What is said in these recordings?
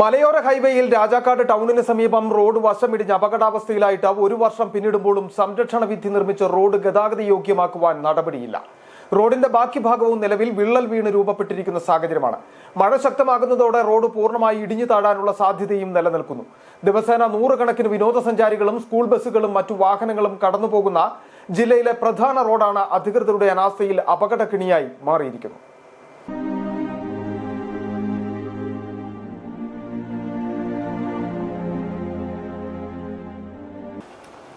മലയോര ഹൈവേയിൽ രാജാക്കാട് ടൗണിന് സമീപം റോഡ് വശമിടിഞ്ഞ് അപകടാവസ്ഥയിലായിട്ട് ഒരു വർഷം പിന്നിടുമ്പോഴും സംരക്ഷണ വിധി നിർമ്മിച്ച് റോഡ് ഗതാഗത യോഗ്യമാക്കുവാൻ നടപടിയില്ല. റോഡിന്റെ ബാക്കി ഭാഗവും നിലവിൽ വിള്ളൽ വീണ് രൂപപ്പെട്ടിരിക്കുന്ന സാഹചര്യമാണ്. മഴ ശക്തമാകുന്നതോടെ റോഡ് പൂർണമായി ഇടിഞ്ഞു താഴാനുള്ള സാധ്യതയും നിലനിൽക്കുന്നു. ദിവസേന നൂറുകണക്കിന് വിനോദസഞ്ചാരികളും സ്കൂൾ ബസ്സുകളും മറ്റു വാഹനങ്ങളും കടന്നുപോകുന്ന ജില്ലയിലെ പ്രധാന റോഡാണ് അധികൃതരുടെ അനാസ്ഥയിൽ അപകടക്കിണിയായി മാറിയിരിക്കുന്നത്.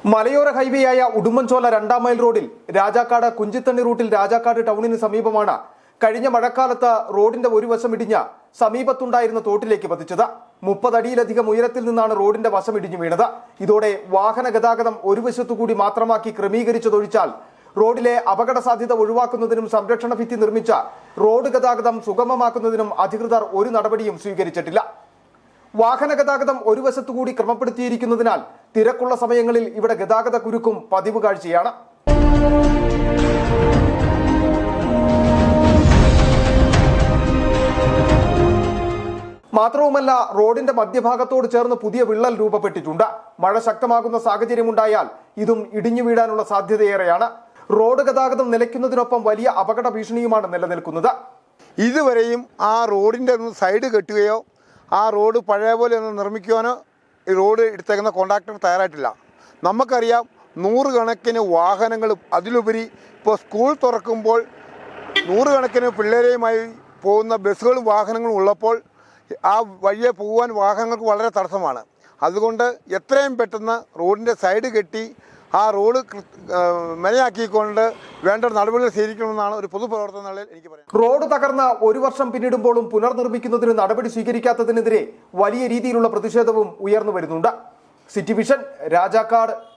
മലയോര ഹൈവേയായ ഉടുമ്പൻചോല രണ്ടാം മൈൽ റോഡിൽ രാജാക്കാട് കുഞ്ചിത്തണ്ണി റൂട്ടിൽ രാജാക്കാട് ടൗണിന് സമീപമാണ് കഴിഞ്ഞ മഴക്കാലത്ത് റോഡിന്റെ ഒരു വശം ഇടിഞ്ഞ സമീപത്തുണ്ടായിരുന്ന തോട്ടിലേക്ക് പതിച്ചത്. മുപ്പതടിയിലധികം ഉയരത്തിൽ നിന്നാണ് റോഡിന്റെ വശം ഇടിഞ്ഞു വീണത്. ഇതോടെ വാഹന ഗതാഗതം ഒരു വശത്തുകൂടി മാത്രമാക്കി ക്രമീകരിച്ചതൊഴിച്ചാൽ റോഡിലെ അപകട സാധ്യത ഒഴിവാക്കുന്നതിനും സംരക്ഷണ ഭിത്തി നിർമ്മിച്ച റോഡ് ഗതാഗതം സുഗമമാക്കുന്നതിനും അധികൃതർ ഒരു നടപടിയും സ്വീകരിച്ചിട്ടില്ല. വാഹന ഗതാഗതം ഒരു വശത്തുകൂടി ക്രമപ്പെടുത്തിയിരിക്കുന്നതിനാൽ തിരക്കുള്ള സമയങ്ങളിൽ ഇവിടെ ഗതാഗത കുരുക്കും പതിവ് കാഴ്ചയാണ്. മാത്രവുമല്ല റോഡിന്റെ മധ്യഭാഗത്തോട് ചേർന്ന് പുതിയ വിള്ളൽ രൂപപ്പെട്ടിട്ടുണ്ട്. മഴ ശക്തമാകുന്ന സാഹചര്യമുണ്ടായാൽ ഇതും ഇടിഞ്ഞു വീഴാനുള്ള സാധ്യതയേറെയാണ്. റോഡ് ഗതാഗതം നിലയ്ക്കുന്നതിനൊപ്പം വലിയ അപകട ഭീഷണിയുമാണ് നിലനിൽക്കുന്നത്. ഇതുവരെയും ആ റോഡിന്റെ ഒന്ന് സൈഡ് കെട്ടുകയോ ആ റോഡ് പഴയ പോലെ ഒന്ന് നിർമ്മിക്കുവാനോ ഈ റോഡ് എടുത്തേക്കുന്ന കോൺട്രാക്ടർ തയ്യാറായിട്ടില്ല. നമുക്കറിയാം നൂറുകണക്കിന് വാഹനങ്ങളും അതിലുപരി ഇപ്പോൾ സ്കൂൾ തുറക്കുമ്പോൾ നൂറുകണക്കിന് പിള്ളേരെയുമായി പോകുന്ന ബസ്സുകളും വാഹനങ്ങളും ഉള്ളപ്പോൾ ആ വഴിയെ പോകുവാൻ വാഹനങ്ങൾക്ക് വളരെ തടസ്സമാണ്. അതുകൊണ്ട് എത്രയും പെട്ടെന്ന് റോഡിന്റെ സൈഡ് കെട്ടി ആ റോഡ് മെനയാക്കിക്കൊണ്ട് വേണ്ട നടപടികൾ സ്വീകരിക്കണമെന്നാണ് ഒരു പൊതുപ്രവർത്തന എനിക്ക് പറയാം റോഡ് തകർന്ന ഒരു വർഷം പിന്നിടുമ്പോഴും പുനർനിർമ്മിക്കുന്നതിന് നടപടി സ്വീകരിക്കാത്തതിനെതിരെ വലിയ രീതിയിലുള്ള പ്രതിഷേധവും ഉയർന്നു വരുന്നുണ്ട്. City Vision Rajakkad.